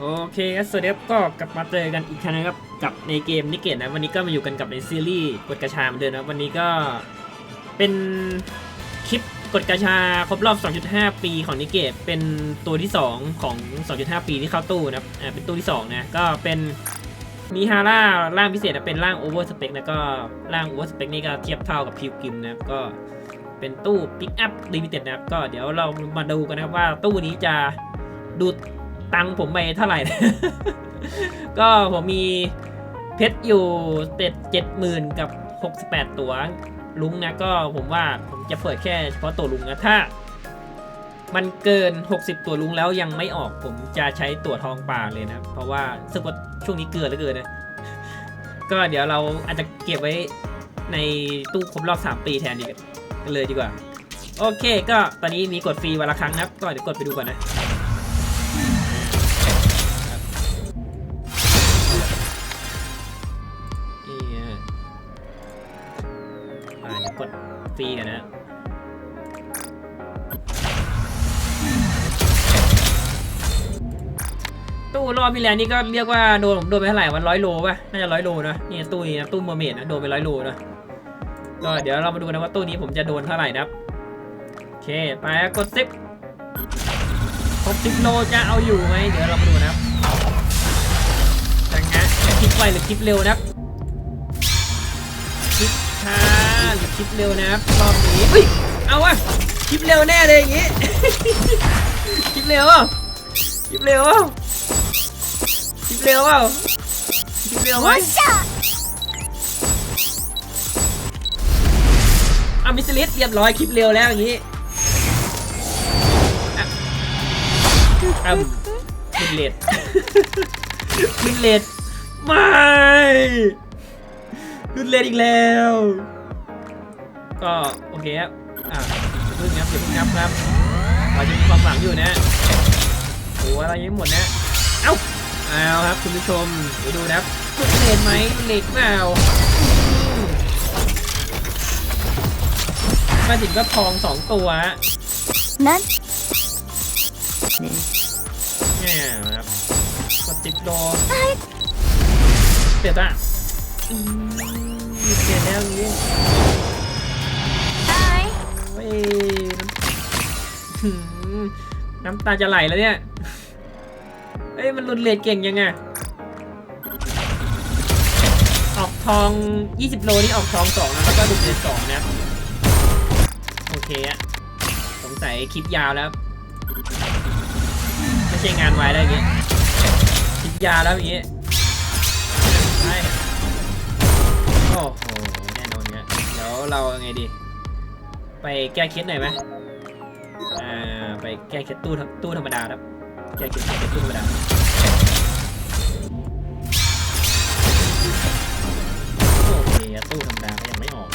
โอเคครับสวัสดีครับก็กลับมาเจอกันอีกครั้งนะครับกับในเกมนิเกตนะวันนี้ก็มาอยู่กันกับในซีรีส์กดกระชาเหมือนเดิมนะวันนี้ก็เป็นคลิปกดกระชาครบรอบ 2.5 ปีของนิเกตเป็นตัวที่ 2 ของ 2.5 ปีที่เข้าตู้นะครับอ่าเป็นตู้ที่2นะก็เป็นมีฮาร่าร่างพิเศษนะเป็นร่างโอเวอร์สเปกนะก็ร่างโอเวอร์สเปกนี่ก็เทียบเท่ากับพิวกิมนะครับก็เป็นตู้ปิกอัพลิมิเต็ดนะครับก็เดี๋ยวเรามาดูกันนะครับว่าตู้นี้จะดูด ตังผมไปเท่าไหร่ ก็ผมมีเพชรอยู่เจ็ดเจ็ดหมื่นกับหกสิบแปดตัวลุงนะก็ผมว่าผมจะเปิดแค่เฉพาะตัวลุงนะถ้า มันเกิน 60 ตัวลุงแล้วยังไม่ออกผมจะใช้ตัวทองป่าเลยนะ เพราะว่าสึกว่าช่วงนี้เกินเหลือเกินนะ ก็เดี๋ยวเราอาจจะเก็บไว้ในตู้ครบรอบ 3 ปีแทนดีกันเลยดีกว่า โอเค ก็ตอนนี้มีกดฟรีวันละครั้งนะก็เดี๋ยวกดไปดูก่อนนะ รอบที่แล้วนี่ก็เรียกว่าโดนผมโดนไปเท่าไหร่วันร้อยโลป่ะน่าจะร้อยโลนะนี่ตู้นี้นะตู้เมอร์เมดนะโดนไปร้อยโลนะก็เดี๋ยวเรามาดูนะว่าตู้นี้ผมจะโดนเท่าไหร่นะครับโอเคไปกดซิปครบสิบโลจะเอาอยู่ไหมเดี๋ยวเรามาดูนะครับจะงะจะคลิปไวหรือคลิปเร็วนะครับคลิปช้าหรือคลิปเร็วนะครับรอบนี้เฮ้ยเอาวะคลิปเร็วแน่เลยอย่างงี้คลิปเร็วเปล่าคลิปเร็วเป ล่าคลิปเร็วเปล่าคลิปเร็วไหมเอามิสลิสเรียบร้อยคลิปเร็วแล้วอย่างงี้อะอะมิดเลดมิดเลดไม่มิดเลดอีกแล้ว ก็โอเคครับ อะอย่าเพิ่งงับอย่าเพิ่งงับครับเราจะมีความหวังอยู่นะโอ้อะไรยังหมดนะ เอ้า เอาครับคุณผู้ชมเดี๋ยวดูนะครับเลนไหมเลนเปล่ามาถึงก็ทองสองตัวนั้นนี่นะครับกดติดโดเสร็จอะเปลี่ยนแล้วนี้น้ำตาจะไหลแล้วเนี่ย เอ้ยมันรุนเลดเก่งยังไงออกทอง 20 โลนี่ออกทองสองนะแล้วก็ดุเลดสองนะ โอเคอะสงสัยคลิปยาวแล้ว ไม่ใช่งานไว้แล้วอย่างเงี้ยคลิปยาวแล้วอย่างเงี้ยไปโอ้โหแน่นอนเนี่ยเดี๋ยวเราไงดี ไปแก้เคล็ดหน่อยไหมอ่า ไปแก้เคล็ดตู้ตู้ธรรมดาครับ แก้เคล็ดแก้เคล็ดตู้ธรรมดาโอเคตู้ธรรมดาก็ยังไม่ออก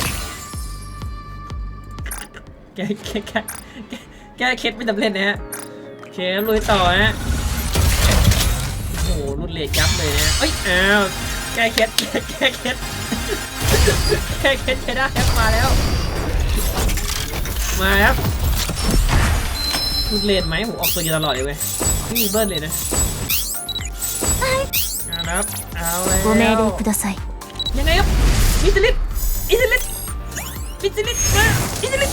แกแกแกแกเคล็ดไม่สำเร็จนะฮะโอเคครับลุยต่อฮะโอ้โหรุนเลดยับเลยนะเอ้ยอ้าวแกเคล็ดแกแกเคล็ดแกเคล็ดใช้ได้ครับมาแล้ว มาครับ รุนเลดไหมผมออกตัวเดียวตลอดเลยเว้ยไม่มีเบิ้ลเลยนะเอาละครับ เอาแล้ว ご命令ください ยังไงครับมิสลิดมิสลิดมิสลิดมามิสลิด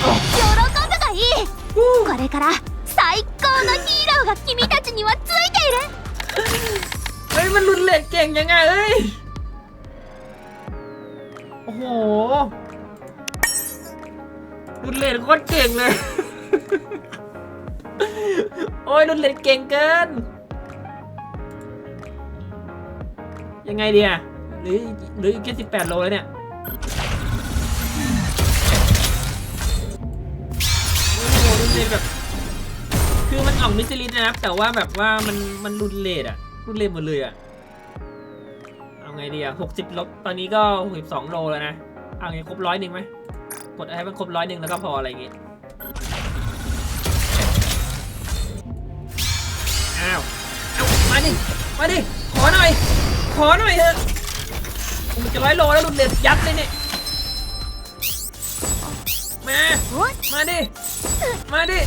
โอ้ 喜ぶがいい ฮู้ これから最高のヒーローが君たちにはついている เฮ้ย มันรุนเลดเก่งยังไงเอ้ย โอ้โห รุนเลดโคตรเก่งเลย โอ้ยรุนเลดเก่งเกิน ยังไงดีอะหรือหรืออีกแค่สิบแปดโลแล้วเนี่ยโอ้โหรุนเลดแบบ คือมันออกมิสซิลิสนะครับ แต่ว่าแบบว่ามันมันรุนเลดอะรุนเลดหมดเลยอะเอาไงดีอะหกสิบลบตอนนี้ก็หกสิบสองโลแล้วนะ เอาไงครบร้อยหนึ่งไหมกดให้มันครบร้อยหนึ่งแล้วก็พออะไรอย่างงี้อ้าว เอามาดิ มาดิ ขอหน่อย ขอหน่อยเถอะมันจะร้อยโลแล้วรุนเลดยัดเลยเนี่ย มา おい มาดิ มาดิ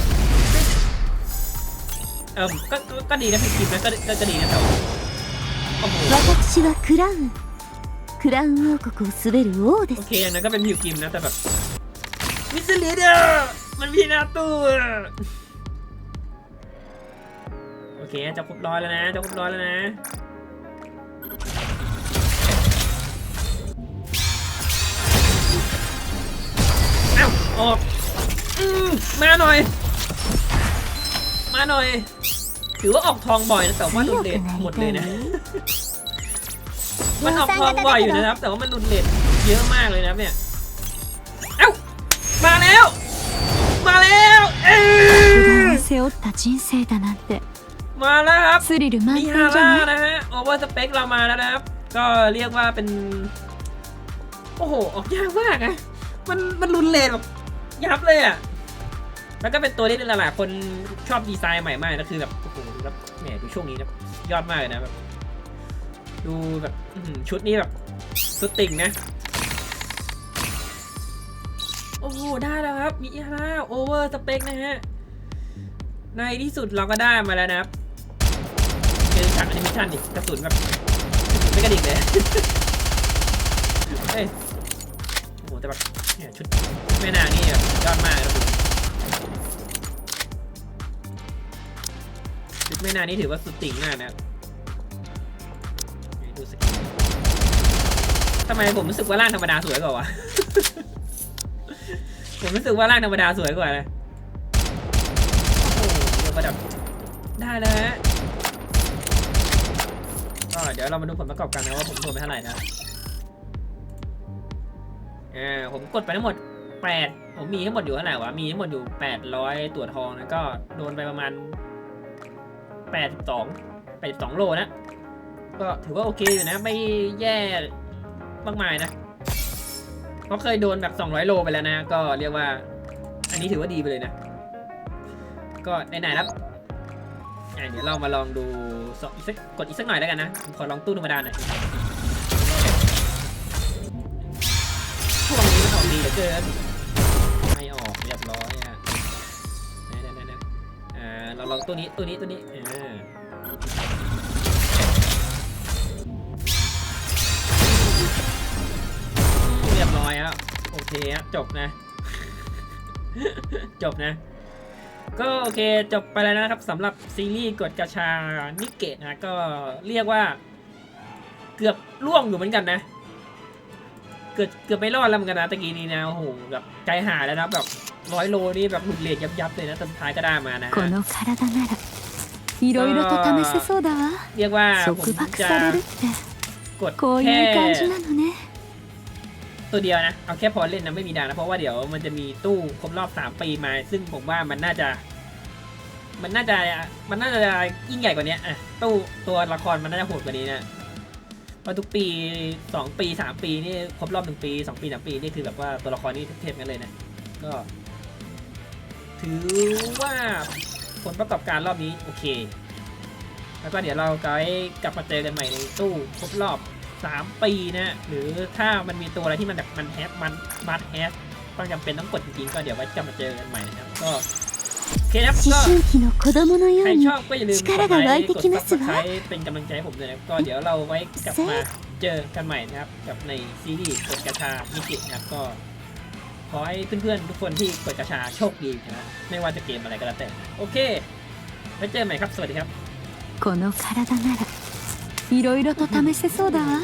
เออก็ก็ก็ดีนะพี่คิมนะก็ก็ก็ดีนะแต่ว่าโอ้โห 私はクラウンクラウン王国を滑る王で โอ す เคอย่างนั้นก็เป็นพิวกิมนะแต่แบบมิสซิลิเดอร์มันมีหน้าตู้อะโอเค จะครบร้อยแล้วนะจะครบร้อยแล้วนะเอ้าออกอืมมาหน่อย มาหน่อย ถือว่าออกทองบ่อยนะแต่ว่าโดน 強 เล く ท な หมด り เล た ย い นะ มันออกทองบ่อยอยู่นะครับ แต่ว่ามันรุนเลทเยอะมากเลยนะครับเนี่ย เอ้า มาแล้ว มาแล้วเอ้ 不 ย 断を背負った人生だなんて มาแล้วครับ スリル満 มี 点 ฮา じゃ ร่า ない นะฮะโอเวอร์สเปคเรามาแล้วนะครับ ก็เรียกว่าเป็น โอ้โห ออกยากมากอะมันมันรุนเลทแบบยับเลยอะแล้วก็เป็นตัวที่หลายๆคนชอบดีไซน์ใหม่มากนะคือแบบโอ้โหดูแบบแหมดูช่วงนี้นะยอดมากเลยนะแบบ ดูแบบอื้อหือชุดนี้แบบสุดติ่งนะ โอ้โห ได้แล้วครับ มีฮาร่าโอเวอร์สเปคนะฮะ ในที่สุดเราก็ได้มาแล้วนะครับ เป็นฉากแอนิเมชันดิกระสุนแบบไม่กระดิกเลยเอ้ยโอ้โหแต่แบบเนี่ยชุดแม่นางนี่แบบยอดมากนะคุณชุดแม่นางนี่ถือว่าสุดติ่งมากนะครับดูสกิทำไมผมรู้สึกว่าร่างธรรมดาสวยกว่าวะผมรู้สึกว่าร่างธรรมดาสวยกว่านะโอ้โหเรียกว่าแบบได้แล้ว ฮะก็เดี๋ยวเรามาดูผลประกอบกันนะว่าผมโดนไปเท่าไหร่นะอ่าผมกดไปทั้งหมด 8 ผมมีทั้งหมดอยู่เท่าไหร่วะ มีทั้งหมดอยู่ 800 ตัวทองนะก็โดนไปประมาณ 82 82โลนะ ก็ถือว่าโอเคอยู่นะ ไม่แย่มากมายนะเพราะเคยโดนแบบ 200 โลไปแล้วนะ ก็เรียกว่า อันนี้ถือว่าดีไปเลยนะ ก็ไหนๆแล้ว อะเดี๋ยวเรามาลองดูสองอีกสักกดอีกสักหน่อยแล้วกันนะผมขอลองตู้ธรรมดาหน่อยช่วงนี้มันออกดีเหลือเกินไม่ออกเรียบร้อยอะนั่นนั่อ่าเราลองตู้นี้ตู้นี้ตู้นี้อ่าเรียบร้อยแล้วโอเคจบนะ จบนะ ก็โอเคจบไปแล้วนะครับสำหรับซีรีส์กดกระชานิเกะนะก็เรียกว่า เกือบล่วงอยู่เหมือนกันนะ เกือบเกือบไม่รอดแล้วเหมือนกันนะตะกี้นี้นะโอ้โหแบบใจหายแล้วนะแบบร้อยโลนี่แบบหลุดเลทยับยับๆเลยนะแต่สุดท้ายก็ได้มานะ この体ならいろいろと試せそうだわ เรียกว่าผม 束縛 จะ されるって กด こうい แค่ う感じなのね ตัวเดียวนะ เอาแค่พอเล่นนะไม่มีดาวนะ เพราะว่าเดี๋ยวมันจะมีตู้ครบรอบสามปีมา ซึ่งผมว่ามันน่าจะ มันน่าจะมันน่าจะยิ่งใหญ่กว่านี้อะตู้ตัวละครมันน่าจะโหดกว่านี้นะเพราะทุกปีสองปีสามปีนี่ครบรอบหนึ่งปีสองปีสามปีนี่คือแบบว่าตัวละครนี่เทพกันเลยนะ ก็ ถือว่าผลประกอบการรอบนี้โอเค แล้วก็เดี๋ยวเราก็กลับมาเจอกันใหม่ในตู้ครบรอบ สามปีนะหรือถ้ามันมีตัวอะไรที่มันแบบมันแฮปมันมัดแฮปต้องจำเป็นต้องกดจริงๆก็เดี๋ยวไว้จะมาเจอกันใหม่นะครับก็เคครับก็ใครชอบก็อย่าลืมกดไลค์กดซับสไครต์เป็นกำลังใจให้ผมด้วยนะก็เดี๋ยวเราไว้กลับมาเจอกันใหม่นะครับกับในซีรีส์กดกระชามิกินะครับก็ขอให้เพื่อนๆทุกคนที่กดกระชาโชคดีนะไม่ว่าจะเกมอะไรก็แล้วแต่โอเคไว้เจอใหม่ครับสวัสดีครับ いろいろと試せそうだわ。